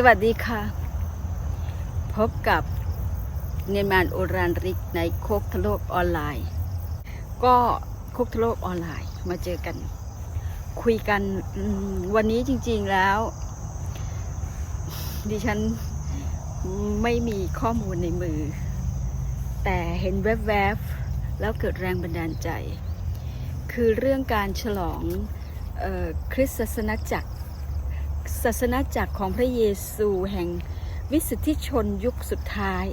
สวัสดีค่ะ พบกับเนียนมานโอรานริกในโคกทะโลกออนไลน์ ก็โคกทะโลกออนไลน์มาเจอกัน คุยกันวันนี้จริงๆแล้ว ดิฉันไม่มีข้อมูลในมือ แต่เห็นแวบๆ แล้วเกิดแรงบันดาลใจ คือเรื่องการฉลองออคริสตศาสนจักร ศาสนาจักรของพระเยซูแห่งวิสุทธิชนยุคสุดท้าย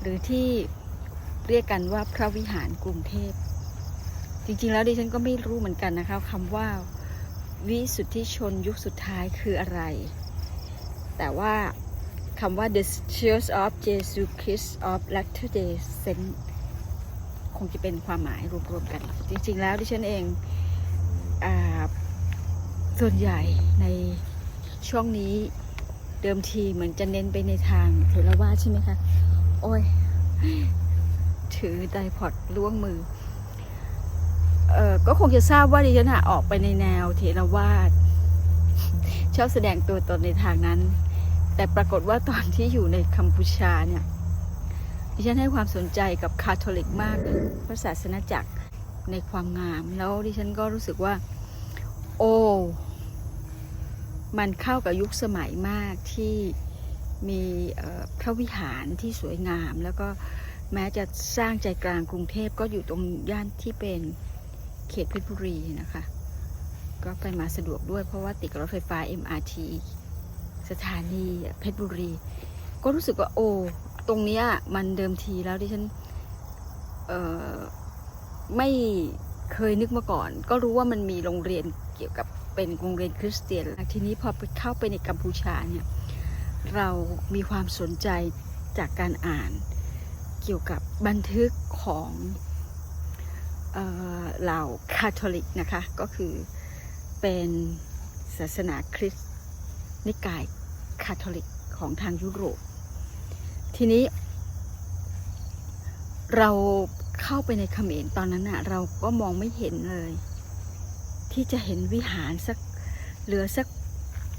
หรือที่เรียกกันว่าพระวิหารกรุงเทพ จริงๆแล้วดิฉันก็ไม่รู้เหมือนกันนะคะคำว่าวิสุทธิชนยุคสุดท้ายคืออะไร แต่ว่าคำว่า The Church of Jesus Christ of Latter-day Saints คงจะเป็นความหมายรวมๆกัน จริงๆแล้วดิฉันเองอส่วนใหญ่ใน ช่วงนี้เดิมทีเหมือนจะเน้นไปในทางเทรวาใช่ไหมคะ โอ้ย ถือไดพอดล่วงมือ เอ่อ ก็คงจะทราบว่าดิฉันอออกไปในแนวเทรวาสชอบแสดงตัวตนในทางนั้น แต่ปรากฏว่าตอนที่อยู่ในกัมพูชาเนี่ย ดิฉันให้ความสนใจกับคาทอลิกมากเลยพระศาสนาจักรในความงาม แล้วดิฉันก็รู้สึกว่า โอ้ มันเข้ากับยุคสมัยมากที่มีพระวิหารที่สวยงาม แล้วก็แม้จะสร้างใจกลางกรุงเทพก็อยู่ตรงย่านที่เป็นเขตเพชรบุรีนะคะ ก็ไปมาสะดวกด้วยเพราะว่าติดรถไฟฟ้า MRT สถานีเพชรบุรี ก็รู้สึกว่าโอ้ตรงนี้มันเดิมทีแล้วที่ฉันไม่เคยนึกมาก่อน ก็รู้ว่ามันมีโรงเรียนเกี่ยวกับ เป็นโรงเรียนคริสเตียน ทีนี้พอไปเข้าไปในกัมพูชาเนี่ยเรามีความสนใจจากการอ่านเกี่ยวกับบันทึกของเอ่อเหล่าคาทอลิกนะคะ ก็คือเป็นศาสนาคริสต์นิกายคาทอลิกของทางยุโรป ทีนี้ เราเข้าไปในเขมรตอนนั้นอะเราก็มองไม่เห็นเลย ที่จะเห็นวิหารสักเหลือสัก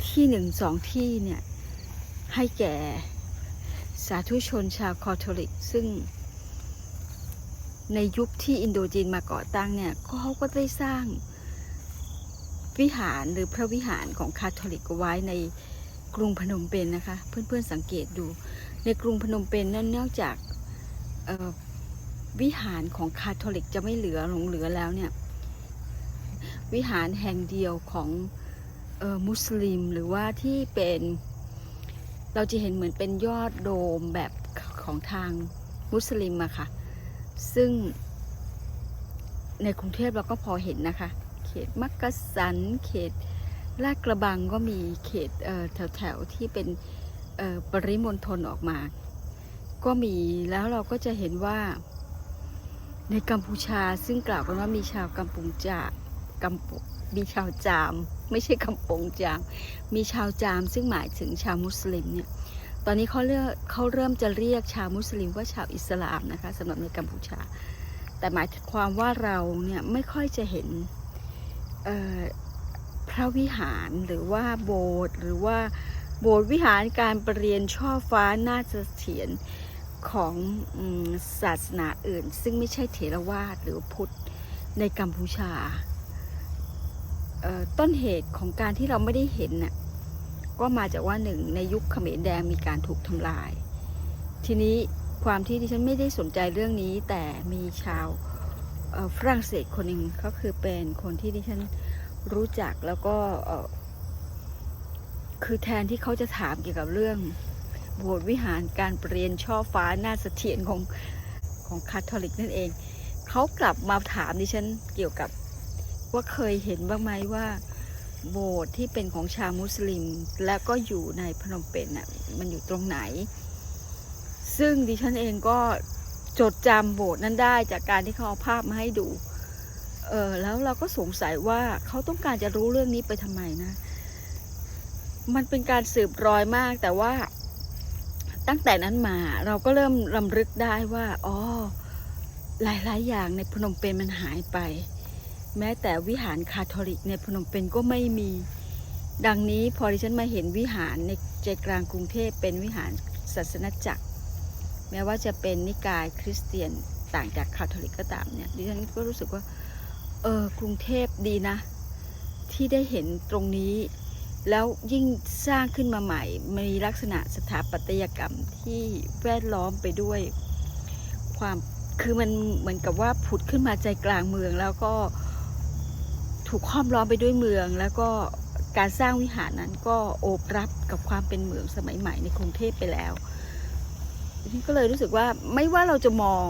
ที่หนึ่งสองที่เนี่ยให้แก่สาธุชนชาวคาทอลิก ซึ่งในยุคที่อินโดจีนมาก่อตั้งเนี่ยเขาก็ได้สร้างวิหารหรือพระวิหารของคาทอลิกไว้ในกรุงพนมเปญนนะคะ เพื่อนๆสังเกตดู ในกรุงพนมเปญนนั้นนอกจากวิหารของคาทอลิกจะไม่เหลือหลงเหลือแล้วเนี่ย วิหารแห่งเดียวของออมุสลิม หรือว่าที่เป็นเราจะเห็นเหมือนเป็นยอดโดมแบบของทางมุสลิมอะค่ะ ซึ่งในกรุงเทพเราก็พอเห็นนะคะ เขตมักกะสัน เขตลาดกระบังก็มีเขตแถวแถวๆที่เป็นปริมณฑลออกมา ก็มีแล้วเราก็จะเห็นว่าในกัมพูชาซึ่งกล่าวกันว่ามีชาวกัมพูชา กัมพูมีชาวจาม ไม่ใช่กัมปงจาม มีชาวจามซึ่งหมายถึงชาวมุสลิมเนี่ยตอนนี้เขาเรียกเขาเริ่มจะเรียกชาวมุสลิมว่าชาวอิสลามนะคะสำหรับในกัมพูชา แต่หมายความว่าเราเนี่ยไม่ค่อยจะเห็นพระวิหารหรือว่าโบสถ์หรือว่าโบสถ์วิหารการประเรียนช่อฟ้าน่าจะเถียนของอศาสนาอื่น ซึ่งไม่ใช่เถรวาทหรือพุทธในกัมพูชา ต้นเหตุของการที่เราไม่ได้เห็นน่ะก็มาจากว่าหนึ่งในยุคเขมรแดงมีการถูกทำลาย ทีนี้ความที่ดิฉันไม่ได้สนใจเรื่องนี้ แต่มีชาวฝรั่งเศสคนหนึ่งก็คือเป็นคนที่ดิฉันรู้จักแล้วก็คือแทนที่เขาจะถามเกี่ยวกับเรื่องโบสถ์วิหารการเปลี่ยนช่อฟ้าหน้าเสถียรของของคาทอลิกนั่นเอง เขากลับมาถามดิฉันเกี่ยวกับ ว่าเคยเห็นบ้างไหมว่า โบสถ์ที่เป็นของชาวมุสลิม และก็อยู่ในพนมเปญน่ะมันอยู่ตรงไหน ซึ่งดิฉันเองก็จดจำโบสถ์นั้นได้จากการที่เขาเอาภาพมาให้ดูเออแล้วเราก็สงสัยว่าเขาต้องการจะรู้เรื่องนี้ไปทำไมนะ มันเป็นการสืบรอยมากแต่ว่าตั้งแต่นั้นมาเราก็เริ่มลำลึกได้ว่าอ๋อหลาย ๆ อย่างในพนมเปญมันหายไป แม้แต่วิหารคาทอลิกในพนมเปญก็ไม่มี ดังนี้พอดิฉันมาเห็นวิหารในใจกลางกรุงเทพเป็นวิหารศาสนจักร แม้ว่าจะเป็นนิกายคริสเตียนต่างจากคาทอลิกก็ตามเนี่ยดิฉันก็รู้สึกว่า เออกรุงเทพดีนะ ที่ได้เห็นตรงนี้ แล้วยิ่งสร้างขึ้นมาใหม่ มีลักษณะสถาปัตยกรรมที่แวดล้อมไปด้วย ความคือมันเหมือนกับว่าผุดขึ้นมาใจกลางเมืองแล้วก็ ถูกห้อมล้อมไปด้วยเมือง แล้วก็การสร้างวิหารนั้นก็โอบรับกับความเป็นเมืองสมัยใหม่ในกรุงเทพไปแล้วนี่ก็เลยรู้สึกว่าไม่ว่าเราจะมอง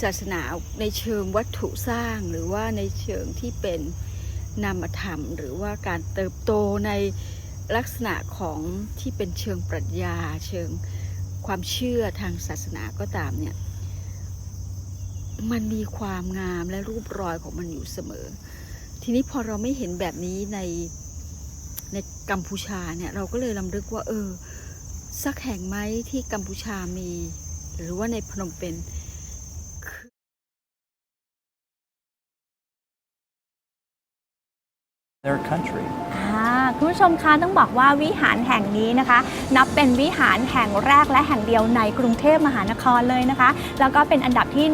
ศาสนาในเชิงวัตถุสร้างหรือว่าในเชิงที่เป็นนามธรรม หรือว่าการเติบโตในลักษณะของที่เป็นเชิงปรัชญา เชิงความเชื่อทางศาสนาก็ตามเนี่ย มันมีความงามและรูปรอยของมันอยู่เสมอ ทีนี้พอเราไม่เห็นแบบนี้ในในกัมพูชาเนี่ยเราก็เลยลำลึกว่า เออ สักแห่งไหมที่กัมพูชามี หรือว่าในพนมเปญ their country. คุณผู้ชมคะต้องบอกว่าวิหารแห่งนี้นะคะ นับเป็นวิหารแห่งแรกและแห่งเดียวในกรุงเทพมหานครเลยนะคะ แล้วก็เป็นอันดับที่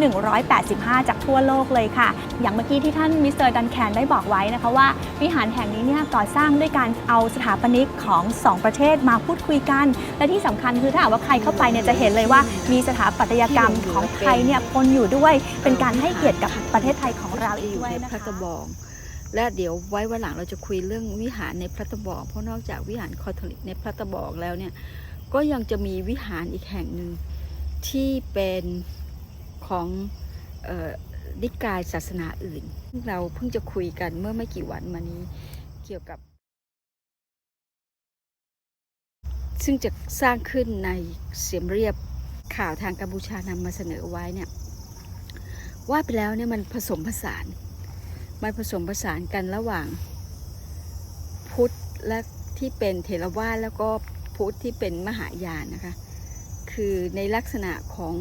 185 จากทั่วโลกเลยค่ะ อย่างเมื่อกี้ที่ท่านมิสเตอร์ดันแคนได้บอกไว้นะคะว่า วิหารแห่งนี้เนี่ยก่อสร้างด้วยการเอาสถาปนิกของ 2 ประเทศมาพูดคุยกัน และที่สำคัญคือถ้าหากว่าใครเข้าไปเนี่ยจะเห็นเลยว่ามีสถาปัตยกรรมของไทยเนี่ยปนอยู่ด้วย เป็นการให้เกียรติกับประเทศไทยของเราอีกด้วยนะพระคะตะบง และเดี๋ยวไว้วันหลังเราจะคุยเรื่องวิหารในพระตะบองเพราะนอกจากวิหารคาทอลิกในพระตะบองแล้วเนี่ย ก็ยังจะมีวิหารอีกแห่งหนึ่งที่เป็นของนิกายศาสนาอื่น เราเพิ่งจะคุยกันเมื่อไม่กี่วันมานี้เกี่ยวกับ ซึ่งจะสร้างขึ้นในเสียมเรียบข่าวทางกัมพูชานำมาเสนอไว้เนี่ยว่าไปแล้วเนี่ยมันผสมผสาน มันผสมผสานกันระหว่าง พุทธและที่เป็นเถรวาทแล้วก็พุทธที่เป็นมหายานนะคะ คือในลักษณะของ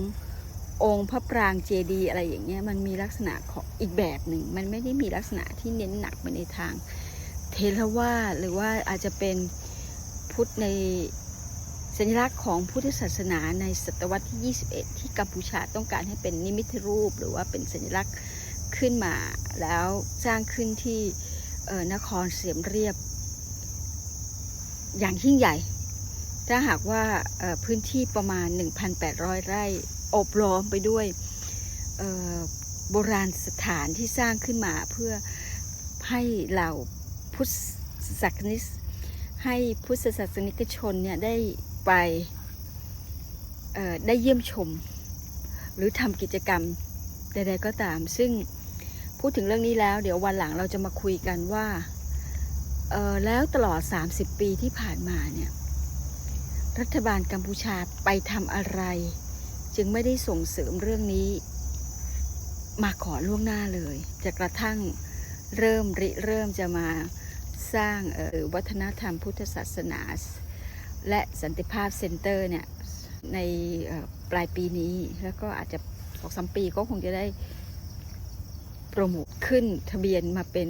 องค์พระปรางเจดีอะไรอย่างเงี้ยมันมีลักษณะของอีกแบบหนึ่ง มันไม่ได้มีลักษณะที่เน้นหนักไปในทาง เทรวาทหรือว่าอาจจะเป็นพุทธในสัญลักษณ์ของพุทธศาสนาในศตวรรษที่ 21 ที่กัมพูชาต้องการให้เป็นนิมิตรูป หรือว่าเป็นสัญลักษณ์ ขึ้นมาแล้วสร้างขึ้นที่นครเสียมเรียบ อย่างยิ่งใหญ่ ถ้าหากว่าพื้นที่ประมาณ 1,800 ไร่โอบล้อมไปด้วยโบราณสถานที่สร้างขึ้นมาเพื่อให้เหล่าพุทธศาสนิกให้พุทธศาสนิกชนเนี่ยได้ไปได้เยี่ยมชม หรือทำกิจกรรมใดๆก็ตาม ซึ่ง พูดถึงเรื่องนี้แล้ว เดี๋ยววันหลังเราจะมาคุยกันว่าเออแล้วตลอด 30 ปีที่ผ่านมาเนี่ยรัฐบาลกัมพูชาไปทำอะไร จึงไม่ได้ส่งเสริมเรื่องนี้ มาขอล่วงหน้าเลยจะกระทั่งเริ่มริเริ่มจะมาสร้างออวัฒนธรรมพุทธศาสนา และสันติภาพเซ็นเตอร์เนี่ยในออปลายปีนี้แล้วก็อาจจะสองสามปีก็คงจะได้ โปรโมทขึ้นทะเบียนมาเป็น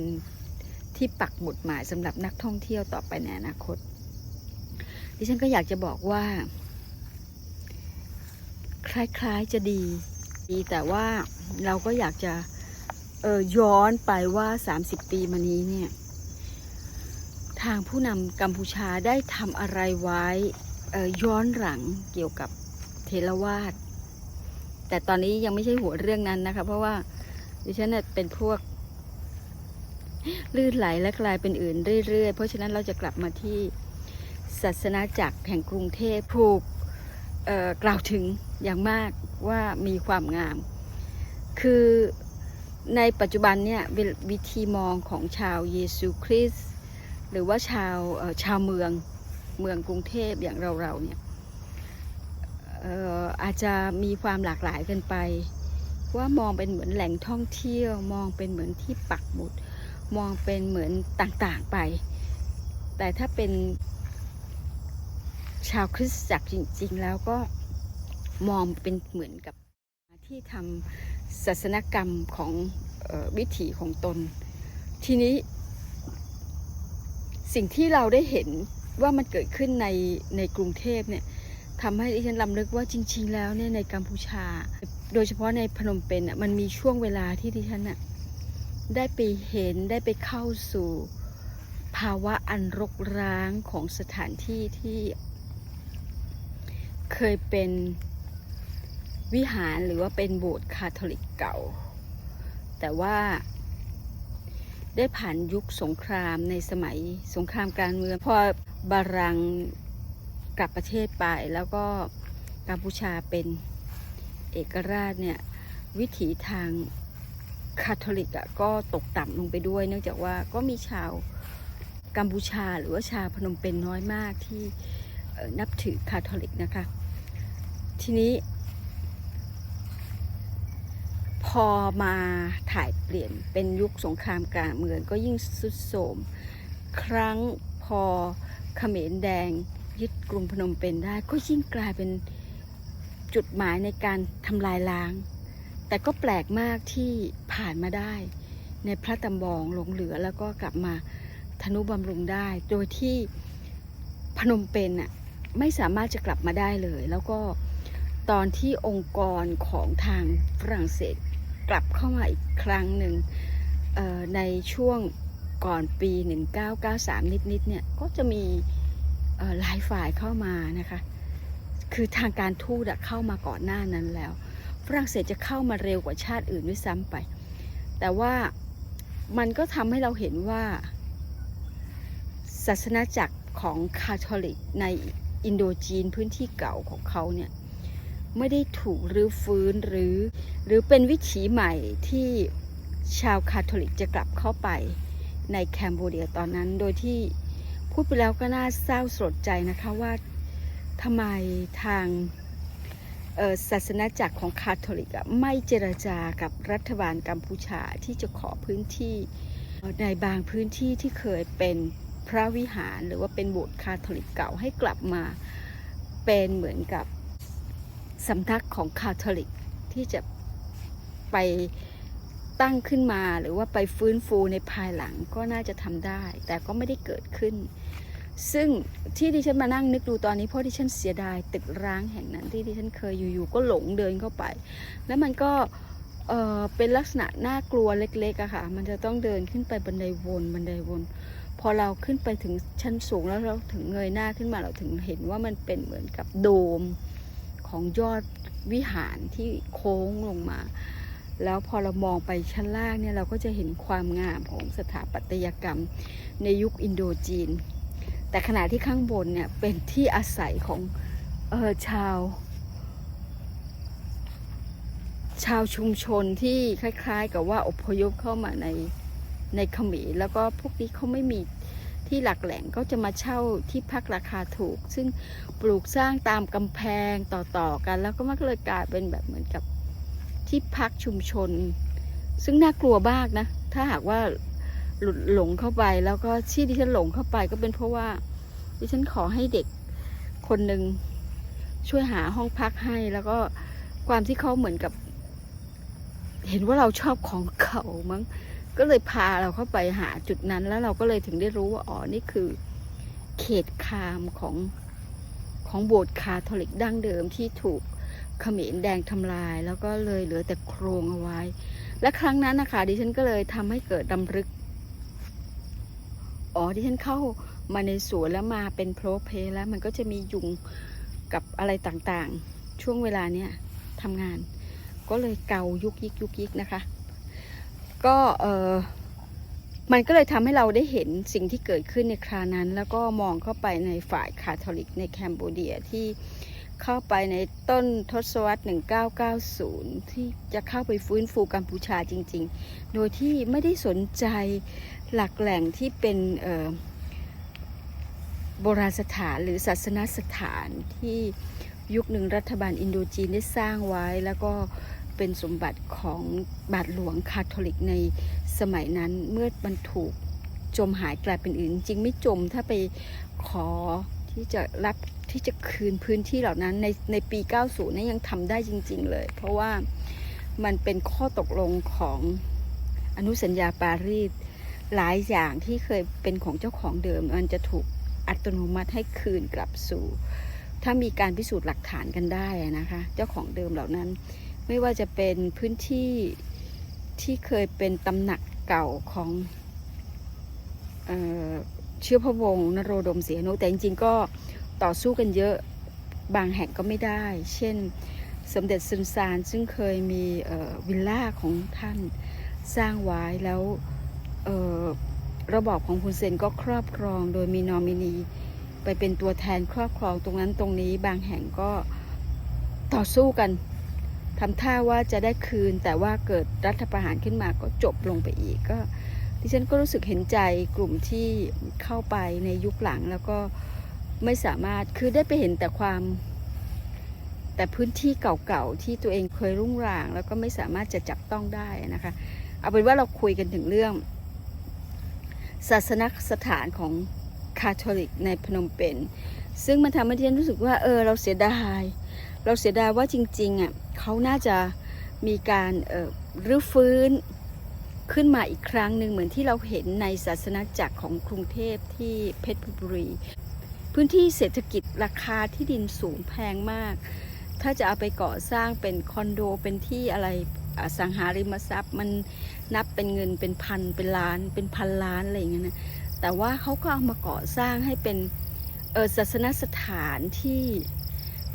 ที่ปักหมุดหมายสำหรับนักท่องเที่ยวต่อไปในอนาคต ดิฉันก็อยากจะบอกว่า คล้ายๆจะดีดีแต่ว่าเราก็อยากจะออย้อนไปว่า 30 ปีมานี้เนี่ย ทางผู้นำกัมพูชาได้ทำอะไรไว้ย้อนหลังเกี่ยวกับเทรวาสแต่ตอนนี้ยังไม่ใช่หัวเรื่องนั้นนะคะ เพราะว่า ดิฉันน่ะเป็นพวก ลื่นไหลและกลายเป็นอื่นเรื่อยๆ เพราะฉะนั้นเราจะกลับมาที่ศาสนาจักรแห่งกรุงเทพถูกกล่าวถึงอย่างมากว่ามีความงาม คือในปัจจุบันเนี่ยวิวิธีมองของชาวเยซูคริสต์หรือว่าชาวชาวเมืองเมืองกรุงเทพอย่างเราเราๆเนี่ยอออาจจะมีความหลากหลายกันไป ว่ามองเป็นเหมือนแหล่งท่องเที่ยวมองเป็นเหมือนที่ปักหมุด มองเป็นเหมือนต่างๆไป แต่ถ้าเป็นชาวคริสตจักรจริง ๆ แล้วก็มองเป็นเหมือนกับที่ทำศาสนกรรมของออวิถีของตน ทีนี้ สิ่งที่เราได้เห็นว่ามันเกิดขึ้นในในกรุงเทพเนี่ย ทำให้ดิฉันลำลึกว่าจริง ๆ แล้วเนี่ยในกัมพูชา โดยเฉพาะในพนมเปญมันมีช่วงเวลาที่ดิฉันน่ะได้ไปเห็นได้ไปเข้าสู่ภาวะอันรกร้างของสถานที่ที่เคยเป็นวิหารหรือว่าเป็นโบสถ์คาทอลิกเก่า แต่ว่าได้ผ่านยุคสงครามในสมัยสงครามการเมืองพอบารัง กลับประเทศไป แล้วก็กัมพูชาเป็นเอกราชเนี่ยวิถีทางคาทอลิกก็ตกต่ำลงไปด้วย เนื่องจากว่าก็มีชาวกัมพูชาหรือว่าชาวพนมเปญนน้อยมากที่นับถือคาทอลิกนะคะ ทีนี้ พอมาถ่ายเปลี่ยนเป็นยุคสงครามกลางเมืองก็ยิ่งสุดโทรมครั้งพอเขมรแดง ยึดกรุงพนมเปญได้ ก็ยิ่งกลายเป็นจุดหมายในการทำลายล้าง แต่ก็แปลกมากที่ผ่านมาได้ ในพระตำบองหลงเหลือแล้วก็กลับมาธนุบำรุงได้ โดยที่พนมเปญน่ะไม่สามารถจะกลับมาได้เลย แล้วก็ตอนที่องค์กรของทางฝรั่งเศสกลับเข้ามาอีกครั้งหนึ่งในช่วงก่อนปี 1993 นิดๆเนี่ยก็จะมี หลายฝ่ายเข้ามานะคะ คือทางการทูตเข้ามาก่อนหน้านั้นแล้ว ฝรั่งเศสจะเข้ามาเร็วกว่าชาติอื่นด้วยซ้ำไป แต่ว่ามันก็ทำให้เราเห็นว่า ศาสนาจักรของคาทอลิกในอินโดจีนพื้นที่เก่าของเขาเนี่ยไม่ได้ถูกรื้อฟื้นหรือ หรือเป็นวิถีใหม่ที่ชาวคาทอลิกจะกลับเข้าไปในแคนเบเดียตอนนั้นโดยที่ พูดไปแล้วก็น่าเศร้าสลดใจนะคะว่าทำไมทางศาสนาจักรของคาทอลิกไม่เจรจากับรัฐบาลกัมพูชาที่จะขอพื้นที่ในบางพื้นที่ที่เคยเป็นพระวิหารหรือว่าเป็นโบสถ์คาทอลิกเก่าให้กลับมาเป็นเหมือนกับสำนักของคาทอลิกที่จะไป ตั้งขึ้นมา หรือว่าไปฟื้นฟูในภายหลังก็น่าจะทำได้ แต่ก็ไม่ได้เกิดขึ้น ซึ่งที่ดิฉันมานั่งนึกดูตอนนี้เพราะดิฉันเสียดายตึกร้างแห่งนั้นที่ดิฉันเคยอยู่ๆก็หลงเดินเข้าไป แล้วมันก็เออเป็นลักษณะน่ากลัวเล็กๆอะค่ะ มันจะต้องเดินขึ้นไปบันไดวนบันไดวน พอเราขึ้นไปถึงชั้นสูงแล้วเราถึงเงยหน้าขึ้นมาเราถึงเห็นว่ามันเป็นเหมือนกับโดมของยอดวิหารที่โค้งลงมา แล้วพอเรามองไปชั้นล่างเนี่ยเราก็จะเห็นความงามของสถาปัตยกรรมในยุคอินโดจีน แต่ขณะที่ข้างบนเนี่ยเป็นที่อาศัยของออชาว ชาวชุมชนที่คล้าย ๆ กับว่าอพยพเข้ามาในในเขมรแล้วก็พวกนี้เขาไม่มีที่หลักแหล่งก็จะมาเช่าที่พักราคาถูก ซึ่งปลูกสร้างตามกำแพงต่อๆกัน แล้วก็มักเลยกลายเป็นแบบเหมือนกับ ที่พักชุมชน ซึ่งน่ากลัวมากนะ ถ้าหากว่าหลุดหลงเข้าไปแล้วก็ที่ดิฉันหลงเข้าไปก็เป็นเพราะว่า ดิฉันขอให้เด็กคนหนึ่งช่วยหาห้องพักให้แล้วก็ความที่เขาเหมือนกับ เห็นว่าเราชอบของเก่ามั้งก็เลยพาเราเข้าไปหาจุดนั้น แล้วเราก็เลยถึงได้รู้ว่าอ๋อนี่คือ เขตคามของของโบสถ์คาทอลิกดั้งเดิมที่ถูก เขมรแดงทำลาย แล้วก็เลยเหลือแต่โครงเอาไว้ และครั้งนั้นนะคะดิฉันก็เลยทำให้เกิดดำรึก อ๋อดิฉันเข้ามาในสวนแล้วมาเป็นโพรเพแล้วมันก็จะมียุงกับอะไรต่างๆ ช่วงเวลาเนี้ยทำงาน ก็เลยเกายุกยิกยุกยิกนะคะ ก็เออมันก็เลยทำให้เราได้เห็นสิ่งที่เกิดขึ้นในครานั้น แล้วก็มองเข้าไปในฝ่ายคาทอลิกในแคนเบเดียที่ เข้าไปในต้นทศวรรษ 1990 ที่จะเข้าไปฟื้นฟูกัมพูชาจริง ๆ โดยที่ไม่ได้สนใจหลักแหล่งที่เป็นโบราณสถานหรือศาสนสถานที่ยุคหนึ่งรัฐบาลอินโดจีนได้สร้างไว้ แล้วก็เป็นสมบัติของบาทหลวงคาทอลิกในสมัยนั้นเมื่อมันถูกจมหายกลายเป็นอื่น จริงไม่จมถ้าไปขอที่จะรับ ที่จะคืนพื้นที่เหล่านั้นในในปี 90นี่ยังทำได้จริง ๆ เลย เพราะว่ามันเป็นข้อตกลงของอนุสัญญาปารีสหลายอย่างที่เคยเป็นของเจ้าของเดิม มันจะถูกอัตโนมัติให้คืนกลับสู่ ถ้ามีการพิสูจน์หลักฐานกันได้นะคะ เจ้าของเดิมเหล่านั้น ไม่ว่าจะเป็นพื้นที่ที่เคยเป็นตำหนักเก่าของเออเชื้อพระวงศ์นโรดมเสียนุแต่จริงๆก็ ต่อสู้กันเยอะบางแห่งก็ไม่ได้ เช่น สมเด็จซึนซานซึ่งเคยมีวิลล่าของท่านสร้างไว้แล้วระบอบของคุณเซนก็ครอบครองโดยมีนอมินี ไปเป็นตัวแทนครอบครองตรงนั้นตรงนี้ บางแห่งก็ต่อสู้กันทำท่าว่าจะได้คืน แต่ว่าเกิดรัฐประหารขึ้นมาก็จบลงไปอีกก็ดิฉันก็รู้สึกเห็นใจกลุ่มที่เข้าไปในยุคหลังแล้วก็ ไม่สามารถคือได้ไปเห็นแต่ความ แต่พื้นที่เก่าๆที่ตัวเองเคยรุ่งราง แล้วก็ไม่สามารถจะจับต้องได้นะคะ เอาเป็นว่าเราคุยกันถึงเรื่อง ศาสนสถานของคาทอลิกในพนมเปญซึ่งมันทำให้ดิฉันรู้สึกว่าเออเราเสียดาย เราเสียดายว่าจริงๆอะเขาน่าจะมีการออรื้อฟื้นขึ้นมาอีกครั้งหนึ่งเหมือนที่เราเห็นในศาสนาจักรของกรุงเทพที่เพชรบุรี พื้นที่เศรษฐกิจราคาที่ดินสูงแพงมาก ถ้าจะเอาไปก่อสร้างเป็นคอนโดเป็นที่อะไรอสังหาริมทรัพย์มันนับเป็นเงินเป็นพันเป็นล้านเป็นพันล้านอะไรอย่างเงี้ยนะแต่ว่าเขาก็เอามาก่อสร้างให้เป็นเออศาสนสถานที่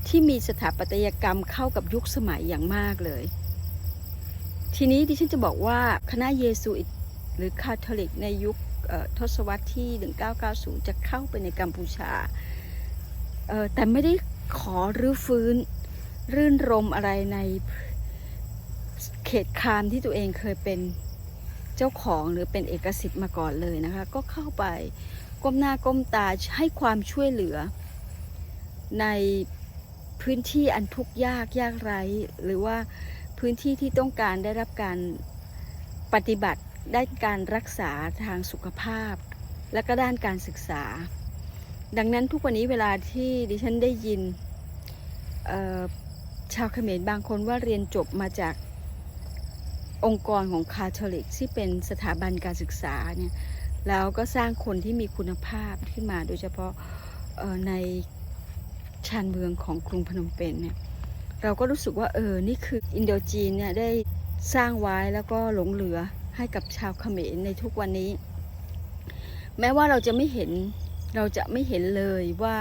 ที่มีสถาปัตยกรรมเข้ากับยุคสมัยอย่างมากเลย ทีนี้ดิฉันจะบอกว่าคณะเยซูอิตหรือคาทอลิกในยุค ทศวรรษที่ 1990 จะเข้าไปในกัมพูชา แต่ไม่ได้ขอรื้อฟื้น รื่นรมอะไรในเขตคามที่ตัวเองเคยเป็นเจ้าของหรือเป็นเอกสิทธิ์มาก่อนเลยนะคะ ก็เข้าไปก้มหน้าก้มตาให้ความช่วยเหลือ ในพื้นที่อันทุกข์ยากยากไร้ หรือว่าพื้นที่ที่ต้องการได้รับการปฏิบัติ ด้านการรักษาทางสุขภาพ และก็ด้านการศึกษา ดังนั้นทุกวันนี้เวลาที่ดิฉันได้ยินชาวเขมรบางคนว่าเรียนจบมาจากองค์กรของคาทอลิกที่เป็นสถาบันการศึกษาเนี่ยแล้วก็สร้างคนที่มีคุณภาพขึ้นมาโดยเฉพาะในชานเมืองของกรุงพนมเปญเนี่ยเราก็รู้สึกว่าเออนี่คืออินโดจีนเนี่ยได้สร้างไว้แล้วก็หลงเหลือ ให้กับชาวเขมรในทุกวันนี้ แม้ว่าเราจะไม่เห็นเราจะไม่เห็นเลยว่า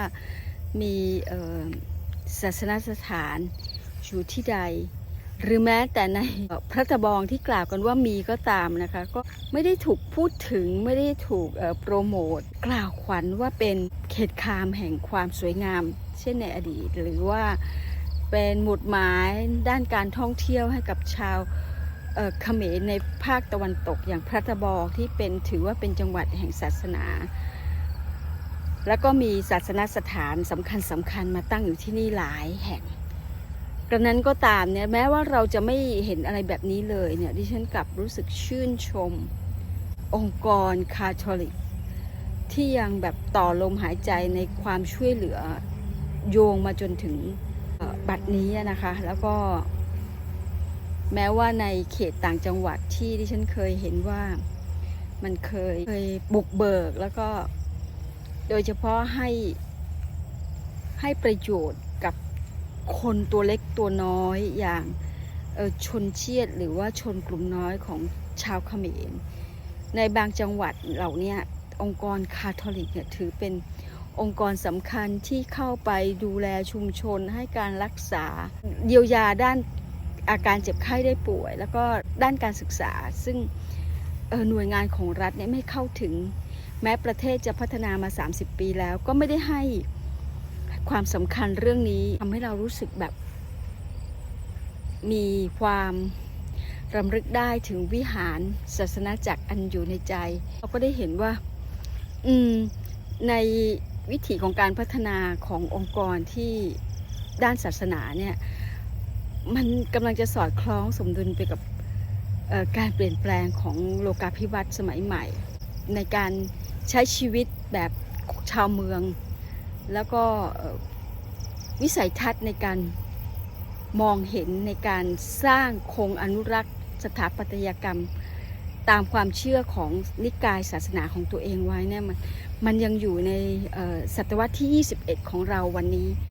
มีศาสนสถานอยู่ที่ใด หรือแม้แต่ในพระตะบองที่กล่าวกันว่ามีก็ตามนะคะ ก็ไม่ได้ถูกพูดถึงไม่ได้ถูกโปรโมทกล่าวขวัญว่าเป็นเขตคามแห่งความสวยงาม เช่นในอดีต หรือว่าเป็นหมุดหมายด้านการท่องเที่ยวให้กับชาว เขมรในภาคตะวันตกอย่างพระตะบองที่เป็นถือว่าเป็นจังหวัดแห่งศาสนา แล้วก็มีศาสนสถานสำคัญสำคัญมาตั้งอยู่ที่นี่หลายแห่งกระนั้นก็ตามเนี่ยแม้ว่าเราจะไม่เห็นอะไรแบบนี้เลยเนี่ยดิฉันกลับรู้สึกชื่นชม องค์กรคาทอลิก ที่ยังแบบต่อลมหายใจในความช่วยเหลือโยงมาจนถึงบัดนี้นะคะ แล้วก็ แม้ว่าในเขตต่างจังหวัดที่ดิฉันเคยเห็นว่ามันเคยเคยบุกเบิกแล้วก็โดยเฉพาะให้ให้ประโยชน์กับคนตัวเล็กตัวน้อยอย่างออชนเชียดหรือว่าชนกลุ่มน้อยของชาวเขมร ในบางจังหวัดเหล่านี้องค์กรคาทอลิกเนี่ยถือเป็นองค์กรสำคัญที่เข้าไปดูแลชุมชนให้การรักษาเยียวยาด้าน อาการเจ็บไข้ได้ป่วย แล้วก็ด้านการศึกษา ซึ่งหน่วยงานของรัฐเนี่ยไม่เข้าถึง แม้ประเทศจะพัฒนามา 30 ปีแล้วก็ไม่ได้ให้ความสำคัญเรื่องนี้ทำให้เรารู้สึกแบบ มีความรำลึกได้ถึงวิหารศาสนาจักรอันอยู่ในใจ เราก็ได้เห็นว่า อืม ในวิถีของการพัฒนาขององค์กรที่ด้านศาสนาเนี่ย มันกำลังจะสอดคล้องสมดุลไปกับการเปลี่ยนแปลงของโลกาภิวัตน์สมัยใหม่ ในการใช้ชีวิตแบบชาวเมือง แล้วก็วิสัยทัศน์ในการมองเห็นในการสร้างคงอนุรักษ์สถาปัตยกรรม ตามความเชื่อของนิกายศาสนาของตัวเองไว้เนี่ยมันมันยังอยู่ในศตวรรษที่ 21 ของเราวันนี้